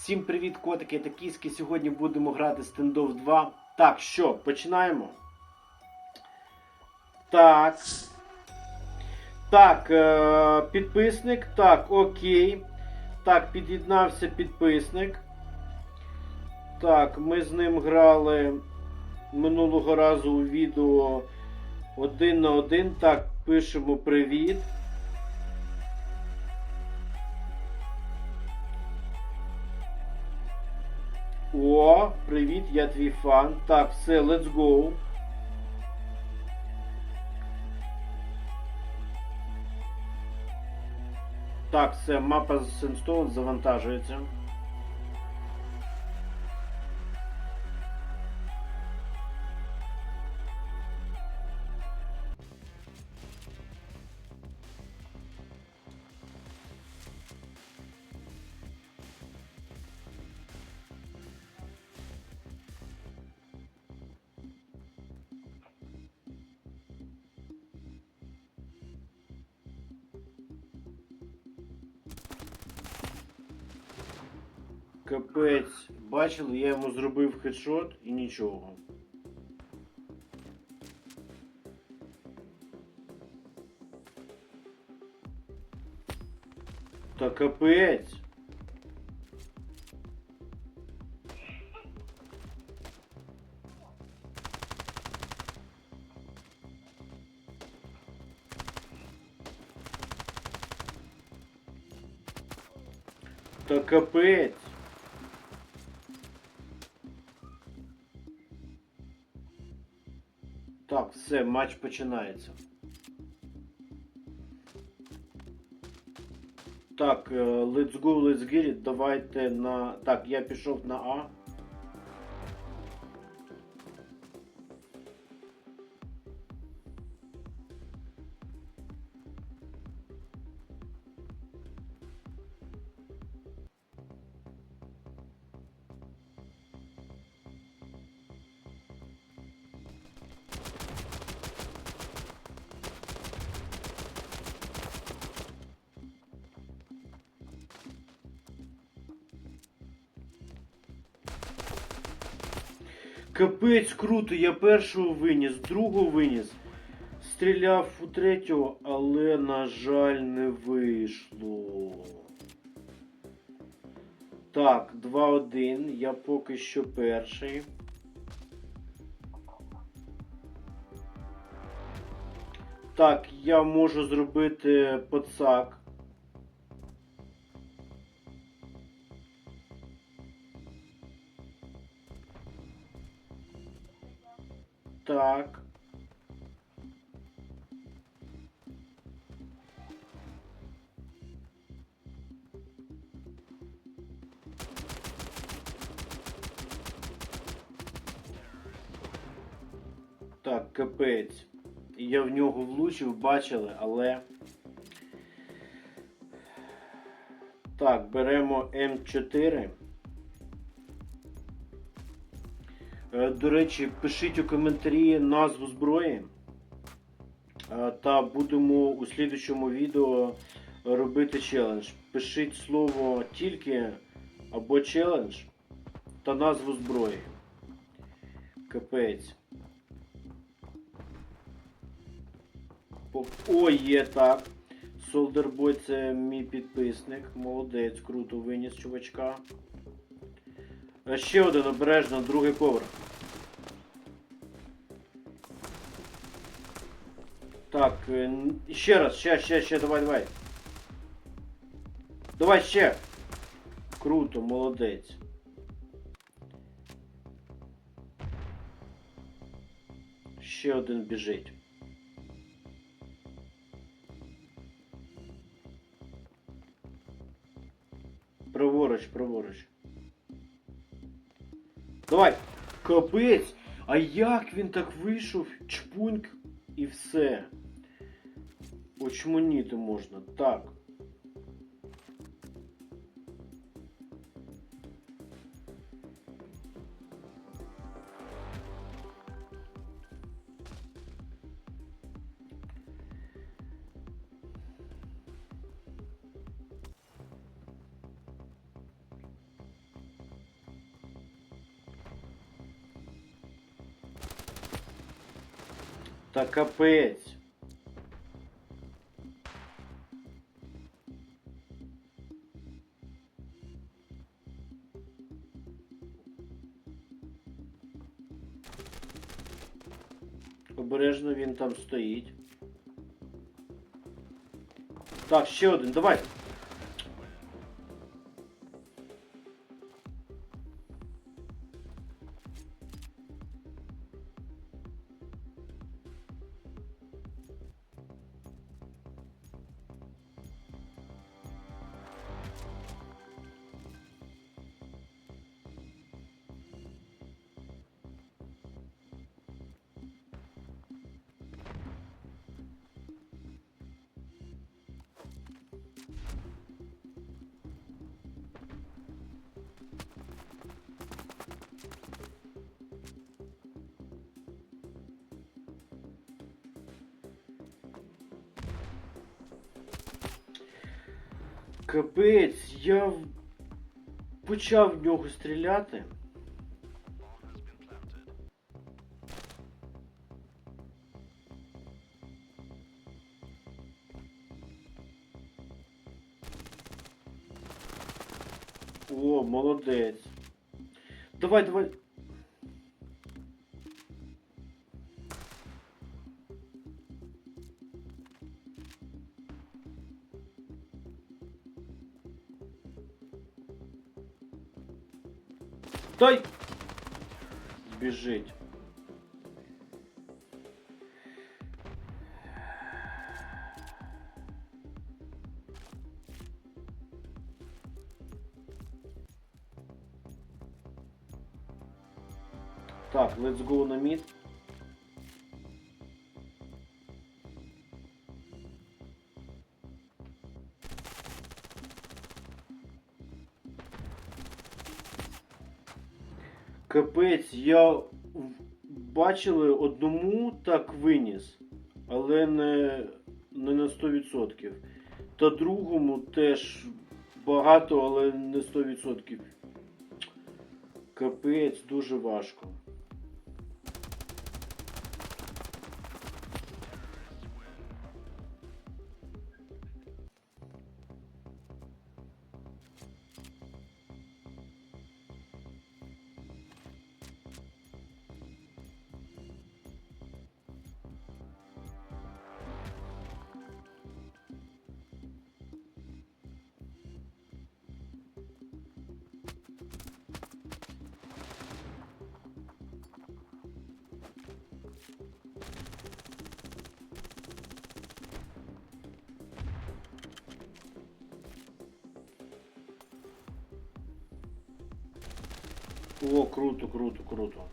Всім привіт, котики та кіски. Сьогодні будемо грати стендов 2. Так, що, починаємо? Так. Так, е- підписник. Так, окей. Так, під'єднався підписник. Так, ми з ним грали минулого разу у відео один на один. Так, пишемо привіт. О, привіт, я твій фан. Так, все, let's go. Так, все, мапа Sandstone завантажується. Капець, бачили, я йому зробив хедшот і нічого. Та капець. Та капець. Все, матч починається. Так, е, let's go, let's get it. Давайте на. Так, я пішов на А. Капець круто, я першого виніс, другого виніс. Стріляв у третього, але, на жаль, не вийшло. Так, 2-1. Я поки що перший. Так, я можу зробити подсак. Так. Так, капець. Я в нього влучив, бачили, але. Так, беремо М4. До речі, пишіть у коментарі назву зброї. Е, Та будемо у слідчому відео робити челендж. Пишіть слово тільки або челендж та назву зброї. Капець. О, є так. Солдербой це мій підписник. Молодець, круто виніс чувачка. Е, Ще один обережно, другий поверх. Так, е, ще раз, ще, ще, ще, давай, давай. Давай ще. Круто, молодець. Ще один біжить. Праворуч, праворуч. Давай! Капець! А як він так вийшов? Чпуньк і все. Очманіти можна. Так. Та капець. Обережно він там стоїть. Так, ще один, давай. Капець, я почав в нього стріляти. О, молодець. Давай, давай. Дай! Біжить. Так, let's go на мід. Капець, я бачили одному так виніс, але не, не на 100%. Та другому теж багато, але не 100%. Капець, дуже важко. О, круто, круто, круто.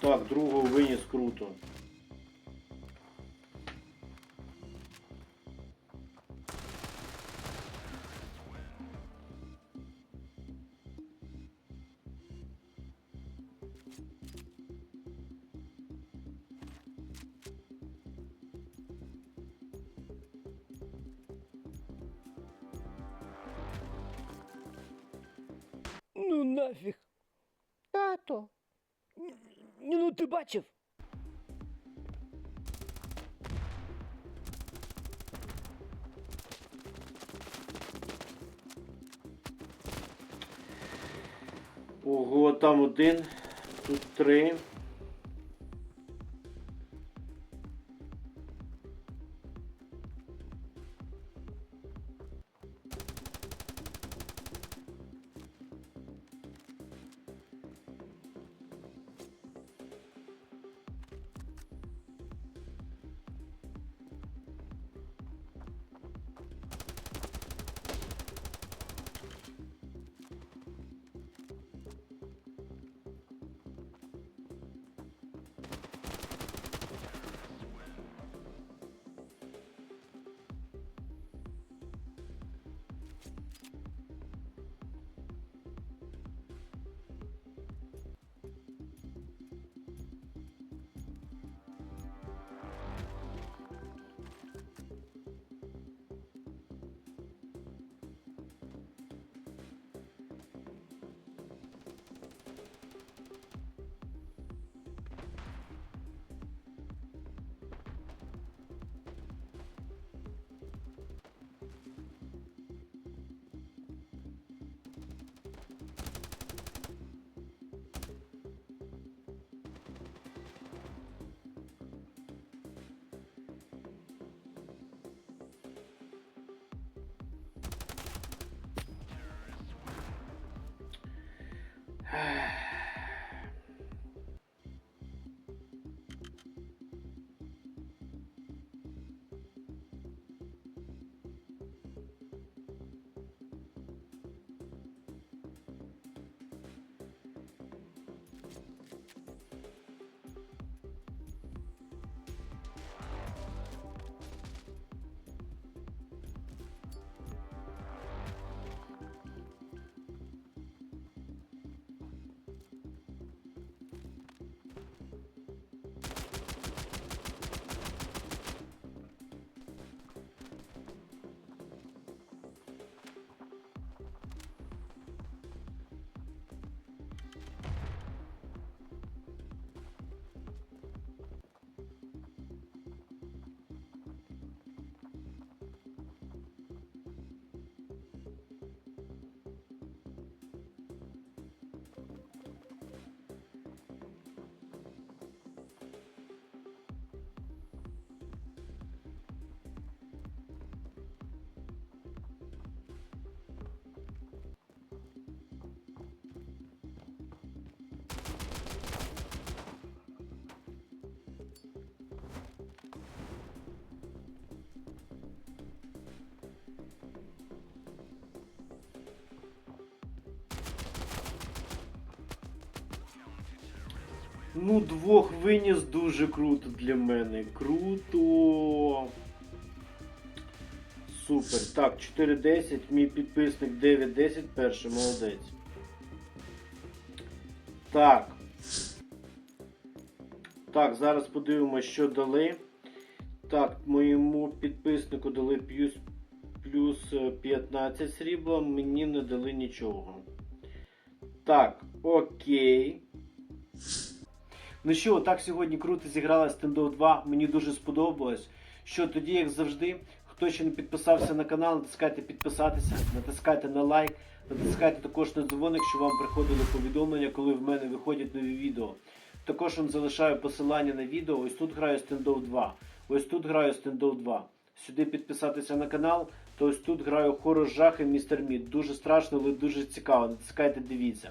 Так, другого виніс круто. Нафіг. Тато, Ні, Ну ти бачив? Ого, там один, тут три. Ну, двох виніс дуже круто для мене. Круто. Супер. Так, 4.10. Мій підписник 9.10 перший, молодець. Так. Так, зараз подивимося, що дали. Так, моєму підписнику дали плюс, плюс е, 15 срібла, мені не дали нічого. Так, окей. Ну що, так сьогодні круто зіграла Стендов 2. Мені дуже сподобалось. Що тоді, як завжди, хто ще не підписався на канал, натискайте підписатися, натискайте на лайк, натискайте також на дзвоник, щоб вам приходили повідомлення, коли в мене виходять нові відео. Також вам залишаю посилання на відео. Ось тут граю Стендов 2. Ось тут граю Стендов 2. Сюди підписатися на канал, то ось тут граю хорор жахи Містер Мід. Дуже страшно, але дуже цікаво. Натискайте, дивіться.